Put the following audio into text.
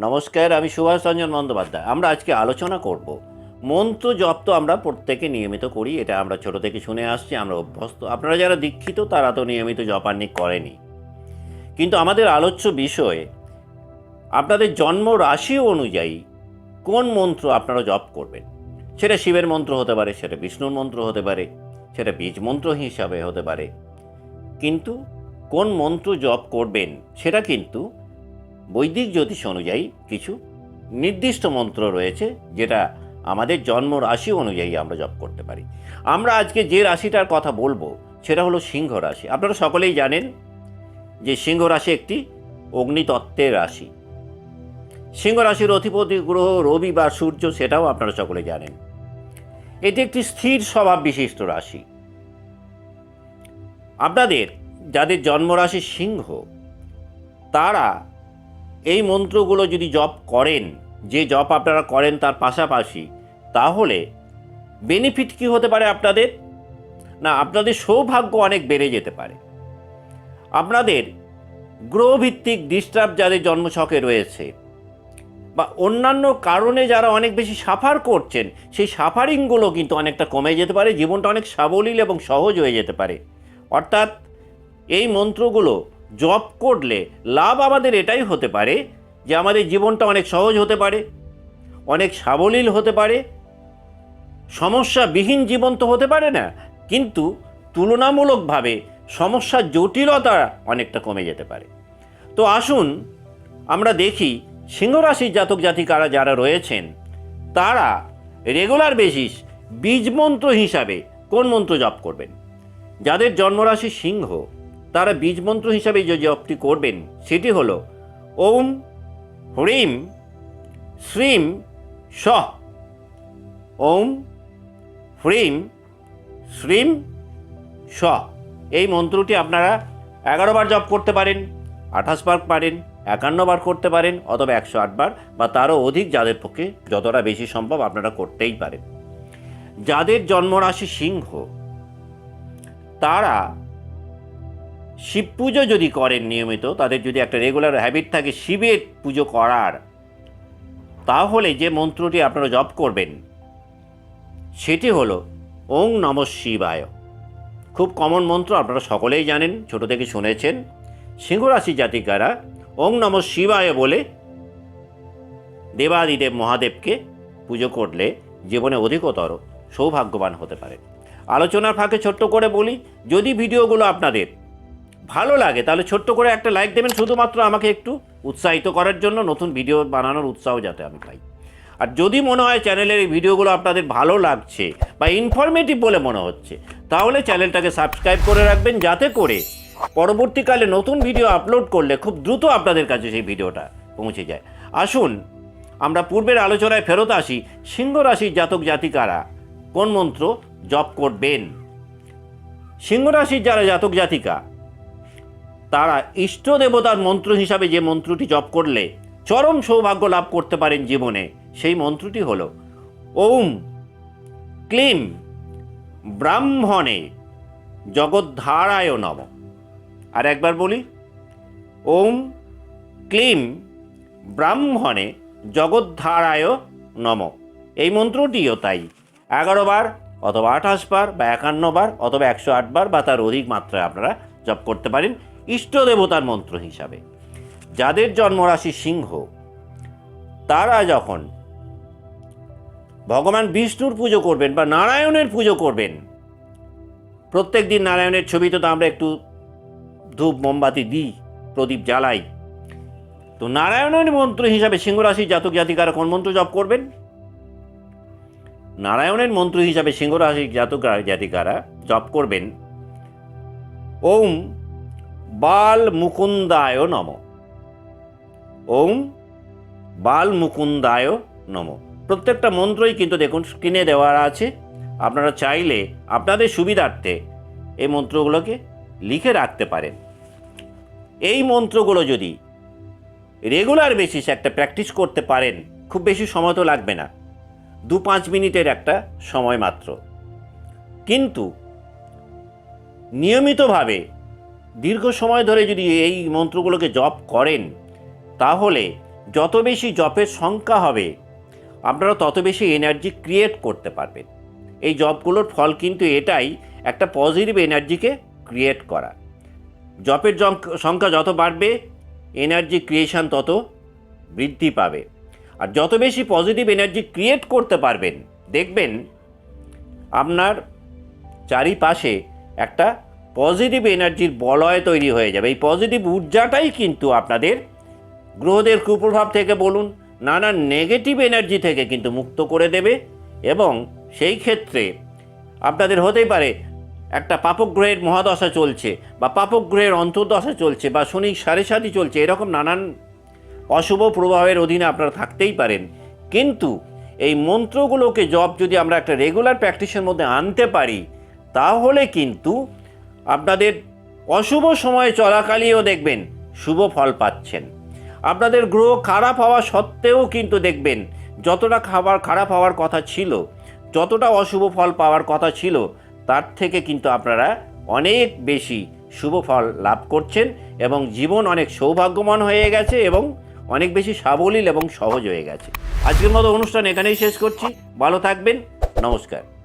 নমস্কার, আমি সুভাষ রঞ্জন বন্দ্যোপাধ্যায়। আমরা আজকে আলোচনা করব, মন্ত্র জপ তো আমরা প্রত্যেকে নিয়মিত করি, এটা আমরা ছোট থেকে শুনে আসছি, আমরা অভ্যস্ত। আপনারা যারা দীক্ষিত, তারা তো নিয়মিত জপান্নি করেনি। কিন্তু আমাদের আলোচ্য বিষয়ে, আপনাদের জন্ম রাশি অনুযায়ী কোন মন্ত্র আপনারা জপ করবেন? সেটা শিবের মন্ত্র হতে পারে, সেটা বিষ্ণুর মন্ত্র হতে পারে, সেটা বীজ মন্ত্র হিসাবে হতে পারে। কিন্তু কোন মন্ত্র জপ করবেন, সেটা কিন্তু বৈদিক জ্যোতিষ অনুযায়ী কিছু নির্দিষ্ট মন্ত্র রয়েছে যেটা আমাদের জন্ম রাশি অনুযায়ী আমরা জপ করতে পারি। আমরা আজকে যে রাশিটার কথা বলব সেটা হলো সিংহ রাশি। আপনারা সকলেই জানেন যে সিংহ রাশি একটি অগ্নিতত্ত্বের রাশি। সিংহ রাশির অধিপতি গ্রহ রবি বা সূর্য সেটাও আপনারা সকলে জানেন। এটি একটি স্থির স্বভাব বিশিষ্ট রাশি। আপনাদের, যাদের জন্মরাশি সিংহ, তারা এই মন্ত্রগুলো যদি জপ করেন, যে জপ আপনারা করেন তার পাশাপাশি, তাহলে বেনিফিট কি হতে পারে আপনাদের? না, আপনাদের সৌভাগ্য অনেক বেড়ে যেতে পারে। আপনাদের গ্রহভিত্তিক ডিস্টার্ব যাদের জন্মছকে রয়েছে, বা অন্যান্য কারণে যারা অনেক বেশি সাফার করছেন, সেই সাফারিংগুলো কিন্তু অনেকটা কমে যেতে পারে, জীবনটা অনেক সাবলীল এবং সহজ হয়ে যেতে পারে। অর্থাৎ এই মন্ত্রগুলো জপ করলে লাভ আমাদের এটাই হতে পারে যে আমাদের জীবনটা অনেক সহজ হতে পারে, অনেক সাবলীল হতে পারে। সমস্যাবিহীন জীবন তো হতে পারে না, কিন্তু তুলনামূলকভাবে সমস্যার জটিলতা অনেকটা কমে যেতে পারে। তো আসুন আমরা দেখি সিংহরাশির জাতক জাতিকারা যারা রয়েছেন, তারা রেগুলার বেসিস বীজ মন্ত্র হিসাবে কোন মন্ত্র জপ করবেন? যাদের জন্মরাশি সিংহ তারা বীজ মন্ত্র হিসাবে যে জপটি করবেন, সেটি হলো, ওম হ্রিম শ্রীম স ওম হ্রিম শ্রীম স এই মন্ত্রটি আপনারা এগারো বার জপ করতে পারেন, আঠাশ বার পারেন, একান্ন বার করতে পারেন, অথবা একশো আটবার বা তারও অধিক যাদের পক্ষে যতটা বেশি সম্ভব আপনারা করতেই পারেন। যাদের জন্মরাশি সিংহ, তারা শিব পুজো যদি করেন নিয়মিত, তাদের যদি একটা রেগুলার হ্যাবিট থাকে শিবের পুজো করার, তাহলে যে মন্ত্রটি আপনারা জপ করবেন, সেটি হলো ওং নম শিবায়। খুব কমন মন্ত্র, আপনারা সকলেই জানেন, ছোট থেকে শুনেছেন। সিংহরাশি জাতিকারা ওং নম শিবায় বলে দেবাদিদেব মহাদেবকে পুজো করলে জীবনে অধিকতর সৌভাগ্যবান হতে পারে। আলোচনার ফাঁকে ছোট্ট করে বলি, যদি ভিডিওগুলো আপনাদের ভালো লাগে, তাহলে ছোট্ট করে একটা লাইক দেবেন শুধুমাত্র আমাকে একটু উৎসাহিত করার জন্য, নতুন ভিডিও বানানোর উৎসাহ যাতে আমি পাই। আর যদি মনে হয় চ্যানেলের এই ভিডিওগুলো আপনাদের ভালো লাগছে বা ইনফরমেটিভ বলে মনে হচ্ছে, তাহলে চ্যানেলটাকে সাবস্ক্রাইব করে রাখবেন, যাতে করে পরবর্তীকালে নতুন ভিডিও আপলোড করলে খুব দ্রুত আপনাদের কাছে সেই ভিডিওটা পৌঁছে যায়। আসুন, আমরা পূর্বের আলোচনায় ফেরত আসি, সিংহ রাশির জাতক জাতিকারা কোন মন্ত্র জপ করবেন? সিংহ রাশির যারা জাতক জাতিকা তারা ইষ্ট দেবতার মন্ত্র হিসাবে যে মন্ত্রটি জপ করলে চরম সৌভাগ্য লাভ করতে পারেন জীবনে, সেই মন্ত্রটি হল, ওম ক্লিম ব্রাহ্মণে জগদ্ধারায় নম। আর একবার বলি, ওম ক্লিম ব্রাহ্মণে জগদ্ধারায় নম। এই মন্ত্রটিও তাই, এগারো বার অথবা আঠাশ বার বা একান্ন বার অথবা একশো আট বার বা তার অধিক মাত্রায় আপনারা জপ করতে পারেন। ইষ্ট দেবতার মন্ত্র হিসাবে। যাদের জন্মরাশি সিংহ, তারা যখন ভগবান বিষ্ণুর পুজো করবেন বা নারায়ণের পুজো করবেন, প্রত্যেক দিন নারায়ণের ছবিতে তো আমরা একটু ধূপ, মোমবাতি দিই, প্রদীপ জ্বালাই। তো নারায়ণের মন্ত্র হিসাবে সিংহরাশি জাতক জাতিকারা কোন মন্ত্র জপ করবেন? নারায়ণের মন্ত্র হিসাবে সিংহরাশি জাতক জাতিকারা জপ করবেন, ওম বাল মুকুন্দায় নম। ওম বাল মুকুন্দায় নম। প্রত্যেকটা মন্ত্রই কিন্তু দেখুন স্ক্রিনে দেওয়া আছে। আপনারা চাইলে আপনাদের সুবিধার্থে এই মন্ত্রগুলোকে লিখে রাখতে পারেন। এই মন্ত্রগুলো যদি রেগুলার বেসিস একটা প্র্যাকটিস করতে পারেন, খুব বেশি সময় তো লাগবে না। দু পাঁচ মিনিটের একটা সময় মাত্র। কিন্তু নিয়মিতভাবে দীর্ঘ সময় ধরে যদি এই মন্ত্রগুলোকে জপ করেন, তাহলে যত বেশি জপের সংখ্যা হবে, আপনারা তত বেশি এনার্জি ক্রিয়েট করতে পারবেন। এই জবগুলোর ফল কিন্তু এটাই, একটা পজিটিভ এনার্জিকে ক্রিয়েট করা। জপের সংখ্যা যত বাড়বে এনার্জি ক্রিয়েশন তত বৃদ্ধি পাবে। আর যত বেশি পজিটিভ এনার্জি ক্রিয়েট করতে পারবেন, দেখবেন আপনার চারিপাশে একটা পজিটিভ এনার্জির বলয় তৈরি হয়ে যাবে। এই পজিটিভ ঊর্জাটাই কিন্তু আপনাদের গ্রহদের কুপ্রভাব থেকে বলুন, নানা নেগেটিভ এনার্জি থেকে কিন্তু মুক্ত করে দেবে এবং সেই ক্ষেত্রে আপনাদের হতেই পারে একটা পাপগ্রহের মহাদশা চলছে বা পাপগ্রহের অন্তর্দশা চলছে বা শনি সাড়ে সাতই চলছে, এরকম নানান অশুভ প্রভাবের অধীনে আপনারা থাকতেই পারেন। কিন্তু এই মন্ত্রগুলোকে জব যদি আমরা একটা রেগুলার প্র্যাকটিসের মধ্যে আনতে পারি, তাহলে কিন্তু আপনাদের অশুভ সময় চলাকালীও দেখবেন, শুভ ফল পাচ্ছেন। আপনাদের গ্রহ খারাপ হওয়া সত্ত্বেও কিন্তু দেখবেন, যতটা খাবার খারাপ হওয়ার কথা ছিল, যতটা অশুভ ফল পাওয়ার কথা ছিল, তার থেকে কিন্তু আপনারা অনেক বেশি শুভ ফল লাভ করছেন এবং জীবন অনেক সৌভাগ্যমান হয়ে গেছে এবং অনেক বেশি সাবলীল এবং সহজ হয়ে গেছে। আজকের মতো অনুষ্ঠান এখানেই শেষ করছি। ভালো থাকবেন। নমস্কার।